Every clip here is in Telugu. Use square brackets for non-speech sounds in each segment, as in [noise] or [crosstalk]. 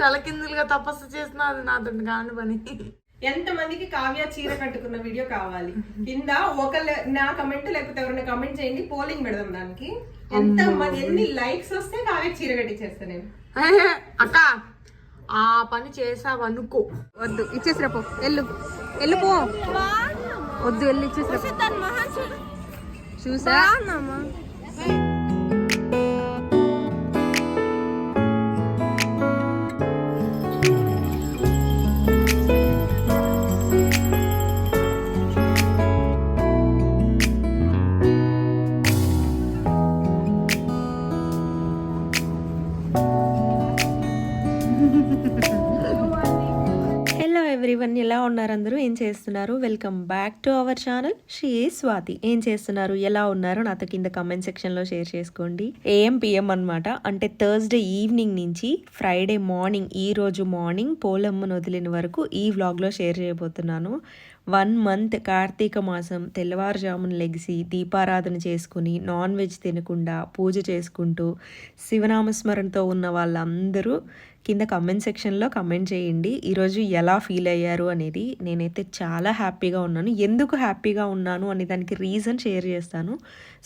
తలకిందులుగా తపస్సు చేసిన అది నాతో కాని పని ఎంత మందికి కావ్య చీర కట్టుకున్న వీడియో కావాలి. కింద ఒక నా కమెంట్ లేకపోతే ఎవరైనా కమెంట్ చేయండి పోలింగ్ పెడదాం దానికి. ఎంత మంది ఎన్ని లైక్స్ వస్తే కావ్య చీర కట్టించేస్తా నేను. అక్క ఆ పని చేసావనుకో వద్దు ఇచ్చేసిరా పో. ఎల్లు ఎల్లు పో. వద్దు ఎల్లు ఇచ్చేసిరా. చూసా? చేస్తున్నారు? Welcome back to our channel she Swathi ఏం చేస్తున్నారు? ఎలా ఉన్నారు? నాతో కింద కమెంట్ సెక్షన్లో షేర్ చేసుకోండి. ఏఎం పిఎం అనమాట అంటే థర్స్డే ఈవినింగ్ నుంచి ఫ్రైడే మార్నింగ్ ఈ రోజు మార్నింగ్ పోలమ్మను వదిలిన వరకు ఈ వ్లాగ్లో షేర్ చేయబోతున్నాను. వన్ మంత్ కార్తీక మాసం తెల్లవారుజామున లెగిసి దీపారాధన చేసుకుని నాన్ వెజ్ తినకుండా పూజ చేసుకుంటూ శివనామస్మరణతో ఉన్న వాళ్ళందరూ కింద కమెంట్ సెక్షన్లో కమెంట్ చేయండి. ఈరోజు ఎలా ఫీల్ అయ్యారు అనేది నేనైతే చాలా హ్యాపీగా ఉన్నాను. ఎందుకు హ్యాపీగా ఉన్నాను అనే దానికి రీజన్ షేర్ చేస్తాను.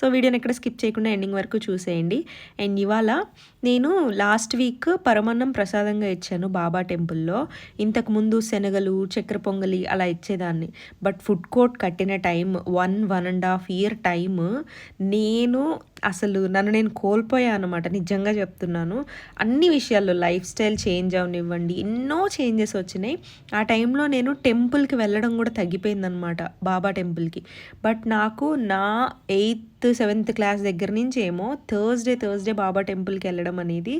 సో వీడియోని ఎక్కడ స్కిప్ చేయకుండా ఎండింగ్ వరకు చూసేయండి. అండ్ ఇవాళ నేను లాస్ట్ వీక్ పరమన్నం ప్రసాదంగా ఇచ్చాను బాబా టెంపుల్లో. ఇంతకుముందు శనగలు చక్కెర పొంగలి అలా ఇచ్చేదాన్ని. బట్ ఫుడ్ కోర్ట్ కట్టిన time one one and half year time. నేను అసలు నన్ను నేను కోల్పోయాను అనమాట నిజంగా చెప్తున్నాను. అన్ని విషయాల్లో లైఫ్ స్టైల్ చేంజ్ అవనివ్వండి. ఎన్నో చేంజెస్ వచ్చినాయి. ఆ టైంలో నేను టెంపుల్కి వెళ్ళడం కూడా తగ్గిపోయిందనమాట బాబా టెంపుల్కి. బట్ నాకు నా ఎయిత్ సెవెంత్ క్లాస్ దగ్గర నుంచి ఏమో థర్స్డే థర్స్డే బాబా టెంపుల్కి వెళ్ళడం అనేది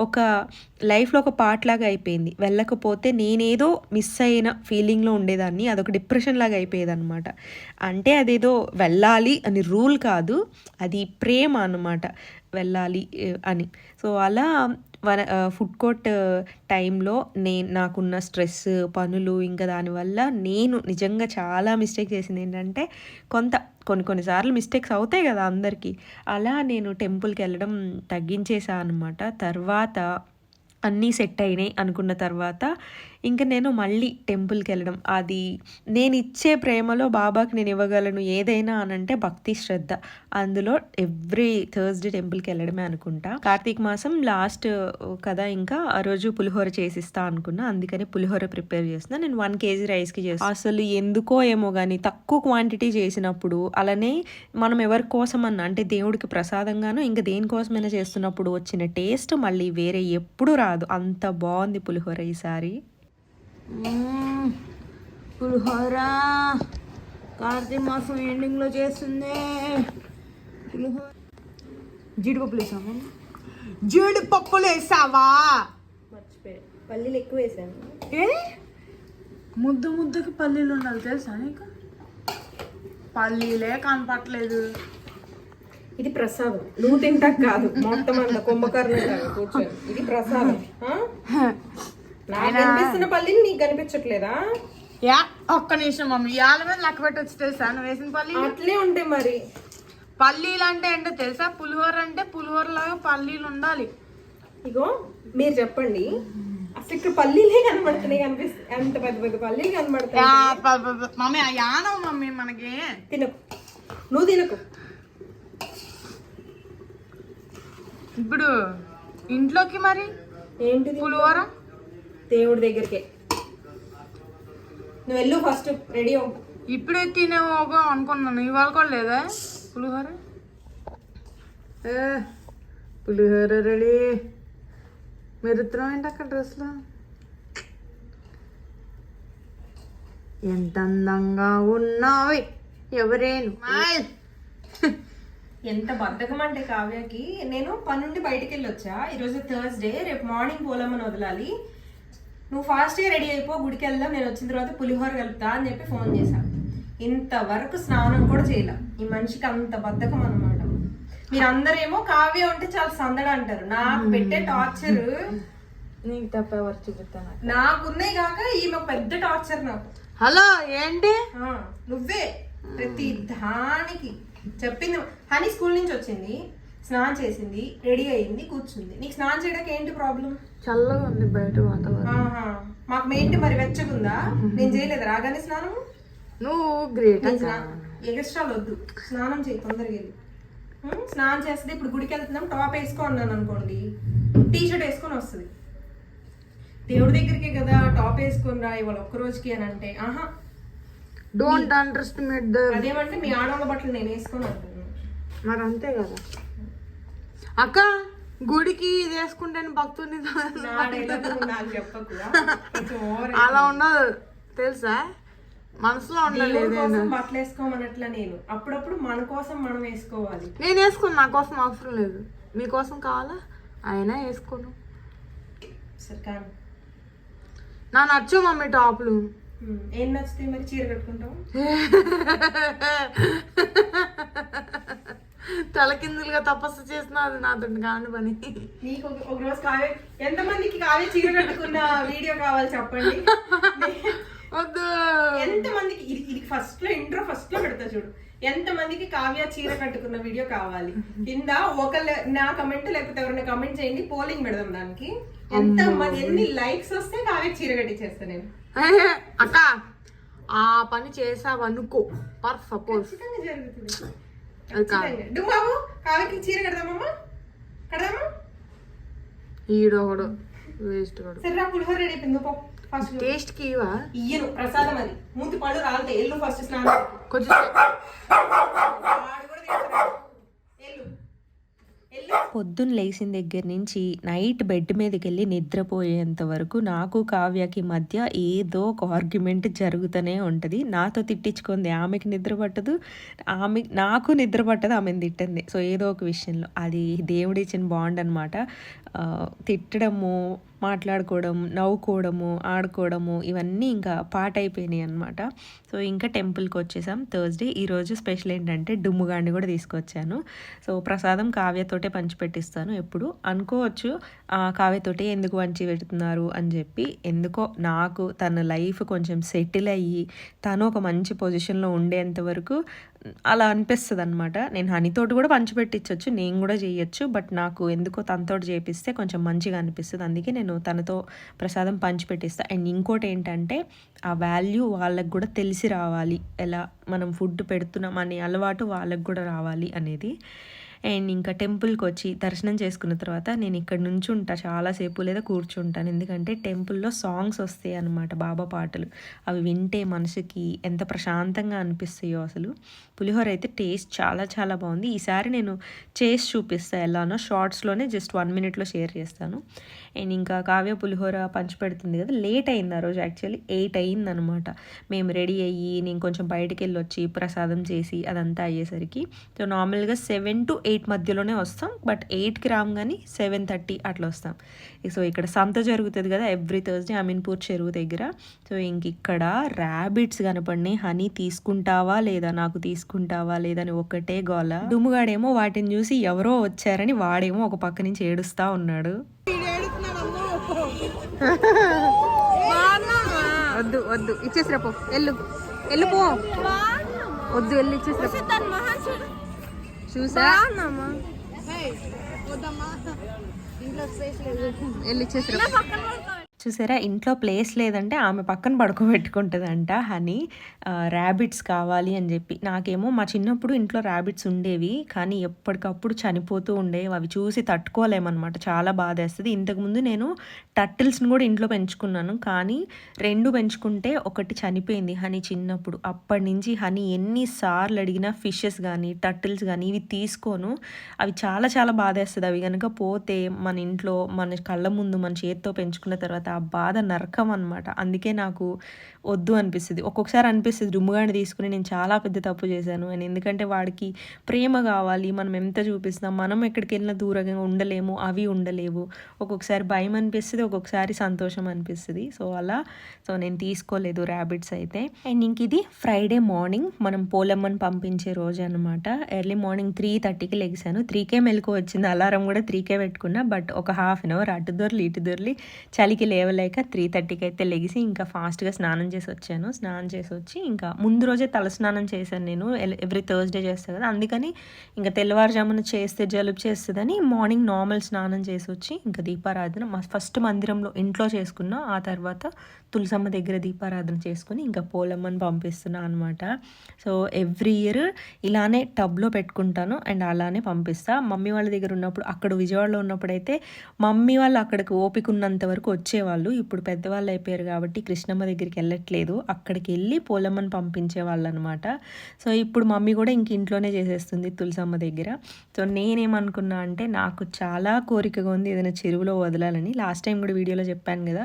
ఒక లైఫ్లో ఒక పార్ట్ లాగా అయిపోయింది. వెళ్ళకపోతే నేనేదో మిస్ అయిన ఫీలింగ్లో ఉండేదాన్ని అదొక డిప్రెషన్ లాగా అయిపోయేది అనమాట అంటే అదేదో వెళ్ళాలి అని రూల్ కాదు అది ప్రేమ అనమాట వెళ్ళాలి అని. సో అలా వన ఫుడ్ కోర్ట్ టైంలో నేను నాకున్న స్ట్రెస్ పనులు ఇంకా దానివల్ల నేను నిజంగా చాలా మిస్టేక్ చేసింది ఏంటంటే కొంత కొన్ని కొన్నిసార్లు మిస్టేక్స్ అవుతాయి కదా అందరికీ. అలా నేను టెంపుల్కి వెళ్ళడం తగ్గించేసా అనమాట తర్వాత అన్నీ సెట్ అయినాయి అనుకున్న తర్వాత ఇంకా నేను మళ్ళీ టెంపుల్కి వెళ్ళడం. అది నేను ఇచ్చే ప్రేమలో బాబాకి నేను ఇవ్వగలను ఏదైనా అనంటే భక్తి శ్రద్ధ. అందులో ఎవ్రీ థర్స్డే టెంపుల్కి వెళ్ళడమే అనుకుంటా. కార్తీక మాసం లాస్ట్ కదా ఇంకా ఆ రోజు పులిహోర చేసిస్తా అనుకున్నా. అందుకని పులిహోర ప్రిపేర్ చేస్తున్నా. నేను వన్ కేజీ రైస్కి చేస్తాను అసలు ఎందుకో ఏమో కానీ తక్కువ క్వాంటిటీ చేసినప్పుడు అలానే మనం ఎవరి కోసమన్నా అన్న అంటే దేవుడికి ప్రసాదంగాను ఇంకా దేనికోసమైనా చేస్తున్నప్పుడు వచ్చిన టేస్ట్ మళ్ళీ వేరే ఎప్పుడు రాదు. అంత బాగుంది పులిహోర ఈసారి. పులిహోర. కార్తీక మాసం ఎండింగ్లో చేస్తుంది. పులిహోర జీడిపప్పులు వేసావా? జీడిపప్పులు వేసావా? మర్చిపోయా పల్లీలు ఎక్కువ వేసాను. ఏ? ముద్దు ముద్దుకి పల్లీలు ఉండాలి తెలుసా నీకు? పల్లీలే కనపట్లేదు ఇది ప్రసాదం. నువ్వు తింటా కాదు. మొత్తం అంత కుంభకర్ణం కూర్చొని. ఇది ప్రసాదం? నాకు కనిపిస్తున్న పల్లీలు నీకు కనిపించట్లేదా? యా ఒక్క నిమిషం మమ్మీ. ఇవాళ మీద లెక్క పెట్టొచ్చు తెలుసా? నువ్వు వేసిన పల్లీలు? అట్లే ఉంటాయి మరి. పల్లీలు అంటే ఏంటో తెలుసా? పులిహోర అంటే పులిహోర లాగా పల్లీలు ఉండాలి. ఇగో మీరు చెప్పండి. అసలు ఇక్కడ పల్లీలే కనబడుతున్నాయి కనిపిస్తాయి అంత పెద్ద పెద్ద పల్లీలు కనబడతాయి యా, ప- ప- ప- మమ్మీ ఆ యానం మమ్మీ మనకి. తినకు. నువ్వు తినకు. ఇప్పుడు ఇంట్లోకి మరి? ఏంటిది? పులిహోర? దేవుడి దగ్గరికి. నువ్వు వెళ్ళు ఫస్ట్ రెడీ అవ్వు. ఇప్పుడే తినే ఒక అనుకున్నాను ఇవాళ కూడా లేదా? పులిహోర? పులిహోర రెడీ. మెరుతున్నాం ఏంటి అక్కడ డ్రెస్లో ఎంత అందంగా ఉన్నావి. ఎవరేను. ఎంత బద్ధకం అంటే కావ్యకి. నేను పని నుండి బయటికి వెళ్ళి వచ్చా ఈరోజు థర్స్డే రేపు మార్నింగ్ పోలమ్మని వదలాలి. నువ్వు ఫాస్ట్గా రెడీ అయిపో గుడికి వెళ్దాం నేను వచ్చిన తర్వాత పులిహోర కలుపుతా అని చెప్పి ఫోన్ చేశా. ఇంతవరకు స్నానం కూడా చేయలే. ఈ మనిషికి అంత బద్ధకం అనమాట మీరందరేమో కావ్య ఉంటే చాలా సందడ అంటారు. నాకు పెట్టే టార్చర్ నీకు తప్ప ఎవరు చూపిస్తాను నాకున్నాయి కాక ఈమె పెద్ద టార్చర్ నాకు. హలో ఏంటి? నువ్వే. ప్రతి దానికి. చెప్పింది హనీ స్కూల్ నుంచి వచ్చింది. స్నానం చేసింది రెడీ అయింది కూర్చుంది. నీకు స్నానం చేయడానికి ఏంటి ప్రాబ్లం? చల్లగా ఉంది బయట వాతావరణం. మాకు మెయింట్ మరి వెచ్చగుందా? నేను చేయలేదు? రాగానే స్నానం నువ్వు గ్రేట్ ఎగస్ట్రాలు వద్దు. స్నానం చేయి తొందరగా వెళ్ళి? స్నానం చేస్తే ఇప్పుడు గుడికి వెళ్తున్నాం టాప్ వేసుకో అన్నాను అనుకోండి టీ షర్ట్ వేసుకొని వస్తుంది. దేవుడి దగ్గరికి కదా టాప్ వేసుకొని రా ఇవాళ ఒక్క రోజుకి అని అంటే ఆహా. డోంట్ అండర్స్టిమేట్ అదేమంటే మీ ఆడవాళ్ళ బట్టలు నేను వేసుకొని అంటున్నాను మరి అంతే కదా. అక్క గుడికి ఇది వేసుకుంటేనే భక్తుని అలా ఉండదు. తెలుసా? మనసులో ఉండాలి దేవుడి ఏదైనా. కోసం బట్టలు వేసుకోమన్నట్ల నేను. అప్పుడప్పుడు మన కోసం మనం వేసుకోవాలి. నేను వేసుకోను నా కోసం అవసరం లేదు. మీకోసం కావాలా? అయినా వేసుకోను. సరే నా నచ్చు మమ్మీ టాప్లు. ఏం నచ్చుతాయి మరి చీర కట్టుకుంటాం [laughs] తలకిందులుగా తపస్సు చేసిన అది నాతో కాని పని. నీకు ఒక రోజు కావే ఎంతమందికి కావే చీర కట్టుకున్న వీడియో కావాలి చెప్పండి? వద్దు. ఎంత మందికి ఇది ఫస్ట్లో ఇంట్రో ఫస్ట్లో పెడతా చూడు. ఎంత మందికి కావ్య చీర కట్టుకున్న వీడియో కావాలి? కింద ఒక నా కమెంట్ లేకపోతే ఎవరైనా కమెంట్ చేయండి పోలింగ్ పెడదాం దానికి. ఎంత మంది ఎన్ని లైక్స్ వస్తే కావ్య చీర కట్టించేస్తా నేను. అక్క ఆ పని చేసావనుకో. పర్ సపోజ్ జరుగుతుంది. బాబు చీర కడదామమ్మా. కడదామా? ఈడొకడు వేస్ట్ కూడా సరే రా పులిహోర రెడీ అయిపోయింది. పో. ఫస్ట్ టేస్ట్కి ఇవా ఇయ్యను ప్రసాదం అది. మూతి పళ్ళు రాలితే ఎల్లు ఫస్ట్ స్నానం. కొంచెం వాడు కూడా తీసుకురా. ఎల్లు ఎల్లు పొద్దున్న లేచిన దగ్గర నుంచి నైట్ బెడ్ మీదకి వెళ్ళి నిద్రపోయేంత వరకు నాకు కావ్యకి మధ్య ఏదో ఒక ఆర్గ్యుమెంట్ జరుగుతూనే ఉంటుంది. నాతో తిట్టించుకుంది ఆమెకి నిద్ర పట్టదు ఆమె నాకు నిద్ర పట్టదు ఆమెను తిట్టింది. సో ఏదో ఒక విషయంలో. అది దేవుడిచ్చిన బాండ్ అనమాట తిట్టడము మాట్లాడుకోవడం నవ్వుకోవడము ఆడుకోవడము ఇవన్నీ ఇంకా పాట అయిపోయినాయి అనమాట సో ఇంకా టెంపుల్కి వచ్చేసాం. థర్స్డే ఈరోజు స్పెషల్ ఏంటంటే డుమ్ముగాండి కూడా తీసుకొచ్చాను. సో ప్రసాదం కావ్యతోటే పంచిపెట్టిస్తాను ఎప్పుడు. అనుకోవచ్చు "ఆ, కావ్యతోటే ఎందుకు పంచి పెడుతున్నారు అని చెప్పి. ఎందుకో నాకు తన లైఫ్ కొంచెం సెటిల్ అయ్యి తను ఒక మంచి పొజిషన్లో ఉండేంత వరకు అలా అనిపిస్తుంది అనమాట నేను హనీతోటి కూడా పంచిపెట్టించవచ్చు నేను కూడా చేయొచ్చు బట్ నాకు ఎందుకో తనతోటి చేపిస్తే కొంచెం మంచిగా అనిపిస్తుంది. అందుకే నేను తనతో ప్రసాదం పంచిపెట్టిస్తా. అండ్ ఇంకోటి ఏంటంటే ఆ వాల్యూ వాళ్ళకి కూడా తెలిసి రావాలి. ఎలా మనం ఫుడ్ పెడుతున్నాం అనే అలవాటు వాళ్ళకు కూడా రావాలి అనేది. అండ్ ఇంకా టెంపుల్కి వచ్చి దర్శనం చేసుకున్న తర్వాత నేను ఇక్కడ నుంచి ఉంటా చాలాసేపు లేదా కూర్చుంటాను. ఎందుకంటే టెంపుల్లో సాంగ్స్ వస్తాయి అనమాట బాబా పాటలు. అవి వింటే మనసుకి ఎంత ప్రశాంతంగా అనిపిస్తాయో అసలు. పులిహోర అయితే టేస్ట్ చాలా చాలా బాగుంది. ఈసారి నేను చేసి చూపిస్తాను ఎలానో. షార్ట్స్లోనే జస్ట్ వన్ మినిట్లో షేర్ చేస్తాను. అండ్ ఇంకా కావ్య పులిహోర పంచిపెడుతుంది కదా. లేట్ అయింది ఆ రోజు యాక్చువల్లీ ఎయిట్ అయింది అనమాట మేము రెడీ అయ్యి నేను కొంచెం బయటికి వెళ్ళి వచ్చి ప్రసాదం చేసి అదంతా అయ్యేసరికి. సో నార్మల్గా సెవెన్ టు ఎయిట్ మధ్యలోనే వస్తాం బట్ ఎయిట్కి రామ్ కానీ సెవెన్ థర్టీ అట్లా వస్తాం. సో ఇక్కడ సంత జరుగుతుంది కదా ఎవ్రీ థర్స్డే అమీన్పూర్ చెరువు దగ్గర. సో ఇంక ఇక్కడ ర్యాబిట్స్ కనపడినాయి. హనీ తీసుకుంటావా లేదా నాకు తీసుకుంటావా లేదని ఒకటే గోల. డుమ్ముగాడేమో వాటిని చూసి ఎవరో వచ్చారని వాడేమో ఒక పక్క నుంచి ఏడుస్తా ఉన్నాడు. వద్దు వద్దు. ఇచ్చేసిరా పో. ఎల్లు ఎల్లు పో. వద్దు ఎల్లు ఇచ్చేసిరా. చూసా? ఇచ్చేసిరా పో. చూసారా? ఇంట్లో ప్లేస్ లేదంటే ఆమె పక్కన పడుకోబెట్టుకుంటుందంట హనీ ర్యాబిట్స్ కావాలి అని చెప్పి. నాకేమో మా చిన్నప్పుడు ఇంట్లో ర్యాబిట్స్ ఉండేవి కానీ ఎప్పటికప్పుడు చనిపోతూ ఉండేవి. అవి చూసి తట్టుకోలేమన్నమాట. చాలా బాధేస్తుంది. ఇంతకుముందు నేను టర్టిల్స్ని కూడా ఇంట్లో పెంచుకున్నాను కానీ రెండు పెంచుకుంటే ఒకటి చనిపోయింది హనీ చిన్నప్పుడు. అప్పటి నుంచి హనీ ఎన్నిసార్లు అడిగినా ఫిషెస్ కానీ టర్టిల్స్ కానీ ఇవి తీసుకోను. అవి చాలా చాలా బాధేస్తుంది. అవి కనుక పోతే మన ఇంట్లో మన కళ్ళ ముందు మన చేతితో పెంచుకున్న తర్వాత ఆ బాధ నరకం అనమాట అందుకే నాకు వద్దు అనిపిస్తుంది. ఒక్కొక్కసారి అనిపిస్తుంది రుమ్ముగాని తీసుకుని నేను చాలా పెద్ద తప్పు చేశాను అని. ఎందుకంటే వాడికి ప్రేమ కావాలి మనం ఎంత చూపిస్తాం మనం ఎక్కడికి వెళ్ళినా దూరంగా ఉండలేము అవి ఉండలేవు. ఒక్కొక్కసారి భయం అనిపిస్తుంది ఒక్కొక్కసారి సంతోషం అనిపిస్తుంది. సో అలా. సో నేను తీసుకోలేదు ర్యాబిట్స్ అయితే. అండ్ ఇంక ఇది ఫ్రైడే మార్నింగ్ మనం పోలమ్మని పంపించే రోజు అనమాట ఎర్లీ మార్నింగ్ త్రీ థర్టీకి లెగిసాను. త్రీకే మెలకు వచ్చింది అలారం కూడా త్రీకే పెట్టుకున్నా. బట్ ఒక హాఫ్ అన్ అవర్ అటు దొరలి ఇటు దొరలి చలికి లేవలేక త్రీ థర్టీకి అయితే లెగిసి ఇంకా ఫాస్ట్గా స్నానం చేసి వచ్చాను స్నానం చేసి వచ్చి ఇంకా ముందు రోజే తల స్నానం చేశాను నేను. ఎవ్రీ థర్స్డే చేస్తాను కదా అందుకని ఇంకా తెల్లవారుజామున చేస్తే జలుబు చేస్తుందని మార్నింగ్ నార్మల్ స్నానం చేసి వచ్చి ఇంకా దీపారాధన మా ఫస్ట్ మందిరంలో ఇంట్లో చేసుకున్నా ఆ తర్వాత తులసమ్మ దగ్గర దీపారాధన చేసుకుని ఇంకా పోలమ్మని పంపిస్తున్నా అనమాట సో ఎవ్రీ ఇయర్ ఇలానే టబ్లో పెట్టుకుంటాను అండ్ అలానే పంపిస్తా. మమ్మీ వాళ్ళ దగ్గర ఉన్నప్పుడు అక్కడ విజయవాడలో ఉన్నప్పుడైతే మమ్మీ వాళ్ళు అక్కడికి ఓపిక ఉన్నంత వరకు వచ్చేవాళ్ళు. ఇప్పుడు పెద్దవాళ్ళు అయిపోయారు కాబట్టి కృష్ణమ్మ దగ్గరికి వెళ్ళట్లేదు అక్కడికి వెళ్ళి పోలమ్మని పంపించే వాళ్ళనమాట. సో ఇప్పుడు మమ్మీ కూడా ఇంక ఇంట్లోనే చేసేస్తుంది తులసమ్మ దగ్గర. సో నేనేమనుకున్నా అంటే నాకు చాలా కోరికగా ఉంది ఏదైనా చెరువులో వదలాలని. లాస్ట్ టైం కూడా వీడియోలో చెప్పాను కదా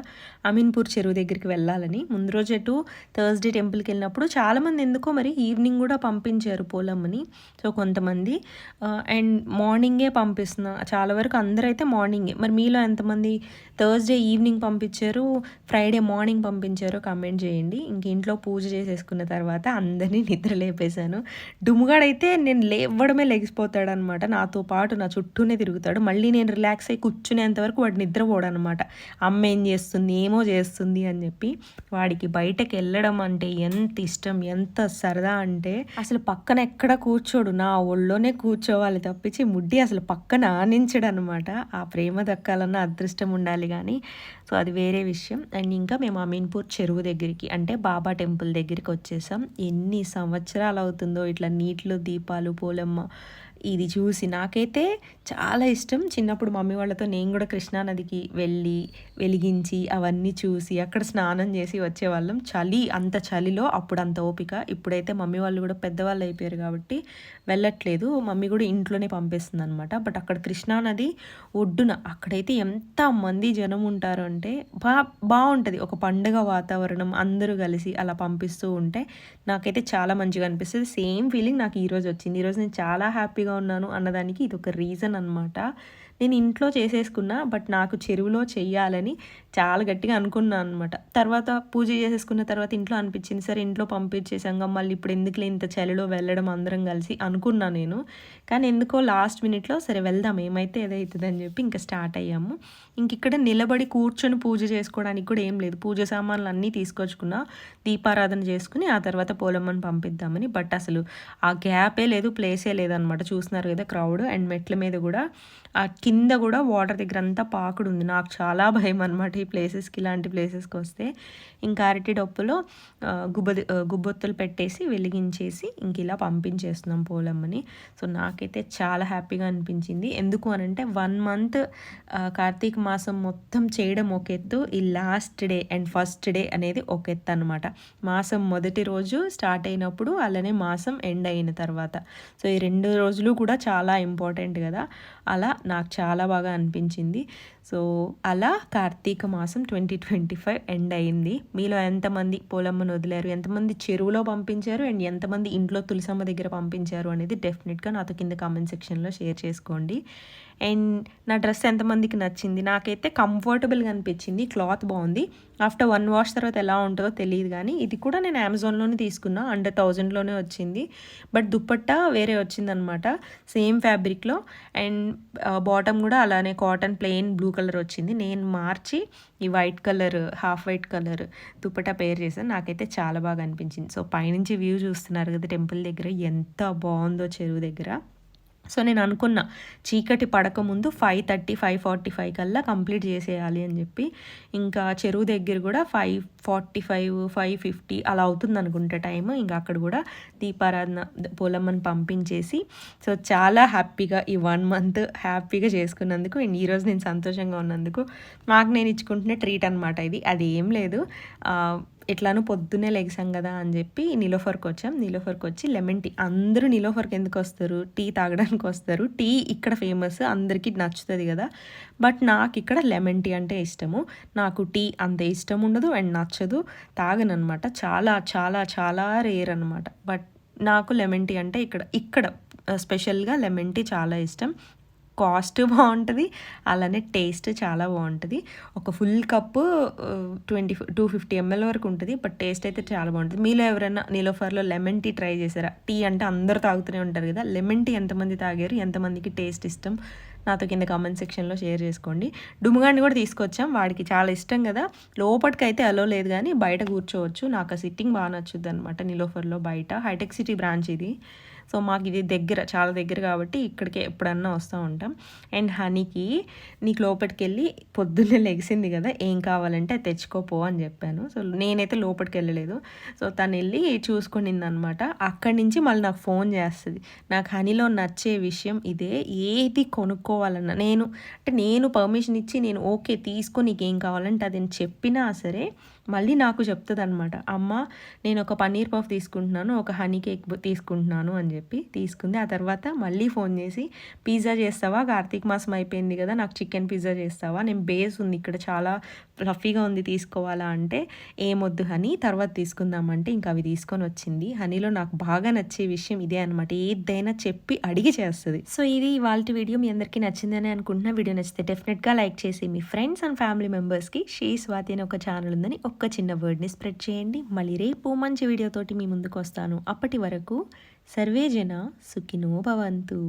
అమీన్పూర్ చెరువు దగ్గరికి వెళ్ళాలని. ముందు రోజు ఎటు థర్స్డే టెంపుల్కి వెళ్ళినప్పుడు చాలామంది ఎందుకో మరి ఈవినింగ్ కూడా పంపించారు పోలమ్మని. సో కొంతమంది అండ్ మార్నింగే పంపిస్తున్న. చాలా వరకు అందరైతే మార్నింగే. మరి మీలో ఎంతమంది థర్స్డే ఈవినింగ్ పంపించారు ఫ్రైడే మార్నింగ్ పంపించారు కమెంట్ చేయండి. ఇంక ఇంట్లో పూజ చేసేసుకున్న తర్వాత అందరినీ నిద్ర లేపేశాను. డుముగాడైతే నేను లేవడమే లెగిసిపోతాడు అనమాట నాతో పాటు నా చుట్టూనే తిరుగుతాడు. మళ్ళీ నేను రిలాక్స్ అయ్యి కూర్చునేంత వరకు వాడు నిద్రపోడనమాట. అమ్మ ఏం చేస్తుంది ఏమో చేస్తుంది అని చెప్పి వాడికి బయటకు వెళ్ళడం అంటే ఎంత ఇష్టం ఎంత సరదా అంటే అసలు పక్కన ఎక్కడ కూర్చోడు నా ఒళ్ళోనే కూర్చోవాలి తప్పించి ముడ్డి అసలు పక్కన ఆనించడు అనమాట ఆ ప్రేమ దక్కాలన్న అదృష్టం ఉండాలి కానీ. సో అది వేరే విషయం. అండ్ ఇంకా మేము అమీన్పూర్ చెరువు దగ్గరికి అంటే బాబా టెంపుల్ దగ్గరికి వచ్చేసాం. ఎన్ని సంవత్సరాలు అవుతుందో ఇట్లా నీటిలో దీపాలు పోలమ్మ ఇది చూసి నాకైతే చాలా ఇష్టం. చిన్నప్పుడు మమ్మీ వాళ్ళతో నేను కూడా కృష్ణానదికి వెళ్ళి వెలిగించి అవన్నీ చూసి అక్కడ స్నానం చేసి వచ్చేవాళ్ళం. చలి అంత చలిలో అప్పుడు అంత ఓపిక. ఇప్పుడైతే మమ్మీ వాళ్ళు కూడా పెద్దవాళ్ళు అయిపోయారు కాబట్టి వెళ్ళట్లేదు. మమ్మీ కూడా ఇంట్లోనే పంపిస్తుంది అనమాట బట్ అక్కడ కృష్ణానది ఒడ్డున అక్కడైతే ఎంత మంది జనం ఉంటారు అంటే బా బాగుంటుంది. ఒక పండుగ వాతావరణం అందరూ కలిసి అలా పంపిస్తూ ఉంటే నాకైతే చాలా మంచిగా అనిపిస్తుంది. సేమ్ ఫీలింగ్ నాకు ఈరోజు వచ్చింది. ఈరోజు నేను చాలా హ్యాపీగా ఉన్నాను అన్నదానికి ఇది ఒక రీజన్ అనమాట నేను ఇంట్లో చేసేసుకున్నా బట్ నాకు చెరువులో చెయ్యాలని చాలా గట్టిగా అనుకున్నాను అనమాట తర్వాత పూజ చేసేసుకున్న తర్వాత ఇంట్లో అనిపించింది సరే ఇంట్లో పంపించేసాం మళ్ళీ ఇప్పుడు ఎందుకులే ఇంత చలిలో వెళ్ళడం అందరం కలిసి అనుకున్నా నేను. కానీ ఎందుకో లాస్ట్ మినిట్లో సరే వెళ్దాం ఏమైతే ఏదైతుంది అని చెప్పి ఇంకా స్టార్ట్ అయ్యాము. ఇంక ఇక్కడ నిలబడి కూర్చొని పూజ చేసుకోవడానికి కూడా ఏం లేదు. పూజ సామాన్లు అన్నీ తీసుకొచ్చుకున్నా దీపారాధన చేసుకుని ఆ తర్వాత పోలమ్మని పంపిద్దామని. బట్ అసలు ఆ గ్యాపే లేదు ప్లేసే లేదనమాట చూస్తున్నారు కదా క్రౌడ్ అండ్ మెట్ల మీద కూడా. ఆ కింద కూడా వాటర్ దగ్గర అంతా పాకుడు ఉంది. నాకు చాలా భయం అనమాట ఈ ప్లేసెస్కి ఇలాంటి ప్లేసెస్కి వస్తే. ఇంకా అరటి డప్పులో గుబ్బ గుబ్బొత్తులు పెట్టేసి వెలిగించేసి ఇంక ఇలా పంపించేస్తున్నాం పోలమ్మని. సో నాకైతే చాలా హ్యాపీగా అనిపించింది. ఎందుకు అని అంటే వన్ మంత్ కార్తీక మాసం మొత్తం చేయడం ఒక ఎత్తు ఈ last day and first day అనేది ఒక ఎత్తు అనమాట మాసం మొదటి రోజు స్టార్ట్ అయినప్పుడు అలానే మాసం ఎండ్ అయిన తర్వాత. సో ఈ రెండు రోజులు కూడా చాలా ఇంపార్టెంట్ కదా. అలా నాకు చాలా బాగా అనిపించింది. సో అలా కార్తీక మాసం ట్వంటీ ట్వంటీ ఫైవ్ ఎండ్ అయింది. మీలో ఎంతమంది పొలమ్మను వదిలారు? ఎంతమంది చెరువులో పంపించారు? అండ్ ఎంతమంది ఇంట్లో తులసమ్మ దగ్గర పంపించారు? అనేది డెఫినెట్గా నాతో కింద కామెంట్ సెక్షన్లో షేర్ చేసుకోండి. అండ్ నా డ్రెస్ ఎంతమందికి నచ్చింది? నాకైతే కంఫర్టబుల్గా అనిపించింది. క్లాత్ బాగుంది. ఆఫ్టర్ వన్ వాష్ తర్వాత ఎలా ఉంటుందో తెలియదు కానీ ఇది కూడా నేను అమెజాన్లోనే తీసుకున్నా. అండర్ థౌజండ్లోనే వచ్చింది. బట్ దుప్పట్టా వేరే వచ్చిందనమాట. సేమ్ ఫ్యాబ్రిక్లో. అండ్ బాటమ్ కూడా అలానే కాటన్ ప్లెయిన్ బ్లూ కలర్ వచ్చింది. నేను మార్చి ఈ white colour half white colour dupatta pair చేశాను. నాకైతే చాలా బాగా అనిపించింది. సో పైనుంచి వ్యూ చూస్తున్నారు కదా టెంపుల్ దగ్గర. ఎంత బాగుందో చెరువు దగ్గర. సో నేను అనుకున్నా చీకటి పడక ముందు five thirty five forty five కల్లా కంప్లీట్ చేసేయాలి అని చెప్పి. ఇంకా చెరువు దగ్గర కూడా five forty five five fifty అలా అవుతుంది అనుకుంటే టైం ఇంకా అక్కడ కూడా దీపారాధన పొలమ్మని పంపించేసి. సో చాలా హ్యాపీగా ఈ వన్ మంత్ హ్యాపీగా చేసుకున్నందుకు అండ్ ఈరోజు నేను సంతోషంగా ఉన్నందుకు మాకు నేను ఇచ్చుకుంటున్న ట్రీట్ అనమాట ఇది. అది ఏం లేదు. ఎట్లానో పొద్దున్నే లెగిసాం కదా అని చెప్పి నిలోఫర్కి వచ్చాం. నిలోఫర్కి వచ్చి లెమన్ టీ. అందరూ నిలోఫర్కి ఎందుకు వస్తారు? టీ తాగడానికి వస్తారు. టీ ఇక్కడ ఫేమస్ అందరికీ నచ్చుతుంది కదా. బట్ నాకు ఇక్కడ లెమన్ టీ అంటే ఇష్టము. నాకు టీ అంత ఇష్టం ఉండదు అండ్ నచ్చదు. తాగనమాట చాలా చాలా చాలా రేర్ అనమాట. బట్ నాకు లెమన్ టీ అంటే ఇక్కడ ఇక్కడ స్పెషల్గా లెమన్ టీ చాలా ఇష్టం. కాస్ట్ [laughs] బాగుంటుంది అలానే టేస్ట్ చాలా బాగుంటుంది. ఒక full cup twenty two fifty ML వరకు ఉంటుంది బట్ టేస్ట్ అయితే చాలా బాగుంటుంది. మీలో ఎవరైనా నీలోఫర్లో లెమన్ టీ ట్రై చేశారా? టీ అంటే అందరూ తాగుతూనే ఉంటారు కదా. లెమన్ టీ ఎంతమంది తాగారు ఎంతమందికి టేస్ట్ ఇష్టం? నాతో కింద కామెంట్ సెక్షన్లో షేర్ చేసుకోండి. డుముగాన్ని కూడా తీసుకొచ్చాం వాడికి చాలా ఇష్టం కదా. లోపలికి అయితే అలో లేదు కానీ బయట కూర్చోవచ్చు. నాకు ఆ సిట్టింగ్ బాగా నచ్చుద్ది అనమాట నిలోఫర్లో బయట. హైటెక్ సిటీ బ్రాంచ్ ఇది. సో మాకు ఇది దగ్గర చాలా దగ్గర కాబట్టి ఇక్కడికే ఎప్పుడన్నా వస్తూ ఉంటాం. అండ్ హనీకి నీకు లోపలికి వెళ్ళి పొద్దున్నే లెగిసింది కదా ఏం కావాలంటే అది తెచ్చుకోపో అని చెప్పాను. సో నేనైతే లోపలికి వెళ్ళలేదు సో తను వెళ్ళి చూసుకునింది అనమాట అక్కడి నుంచి మళ్ళీ నాకు ఫోన్ చేస్తుంది. నాకు హనీలో నచ్చే విషయం ఇదే ఏది కొనుక్కోవాలన్నా నేను అంటే నేను పర్మిషన్ ఇచ్చి నేను ఓకే తీసుకో నీకు ఏం కావాలంటే అది చెప్పినా సరే మళ్ళీ నాకు చెప్తుంది అనమాట అమ్మ నేను ఒక పన్నీర్ పఫ్ తీసుకుంటున్నాను ఒక హనీ కేక్ తీసుకుంటున్నాను అని చెప్పి తీసుకుంది. ఆ తర్వాత మళ్ళీ ఫోన్ చేసి పిజ్జా చేస్తావా? కార్తీక మాసం అయిపోయింది కదా నాకు చికెన్ పిజ్జా చేస్తావా? నేను బేస్ ఉంది ఇక్కడ చాలా ఫ్లఫీగా ఉంది తీసుకోవాలా అంటే ఏమొద్దు హనీ తర్వాత తీసుకుందామంటే ఇంకా అవి తీసుకొని వచ్చింది. హనీలో నాకు బాగా నచ్చే విషయం ఇదే అనమాట ఏదైనా చెప్పి అడిగి చేస్తుంది. సో ఇది ఇవాళ వీడియో మీ అందరికీ నచ్చిందని అనుకుంటున్నా. వీడియో నచ్చితే డెఫినెట్గా లైక్ చేసి మీ ఫ్రెండ్స్ అండ్ ఫ్యామిలీ మెంబర్స్కి షీ స్వాతి అని ఒక ఛానల్ ఉందని ఒక్క చిన్న వర్డ్ని స్ప్రెడ్ చేయండి. మళ్ళీ రేపు మంచి వీడియోతోటి మీ ముందుకు వస్తాను. అప్పటి వరకు సర్వేజన సుఖినో భవంతు.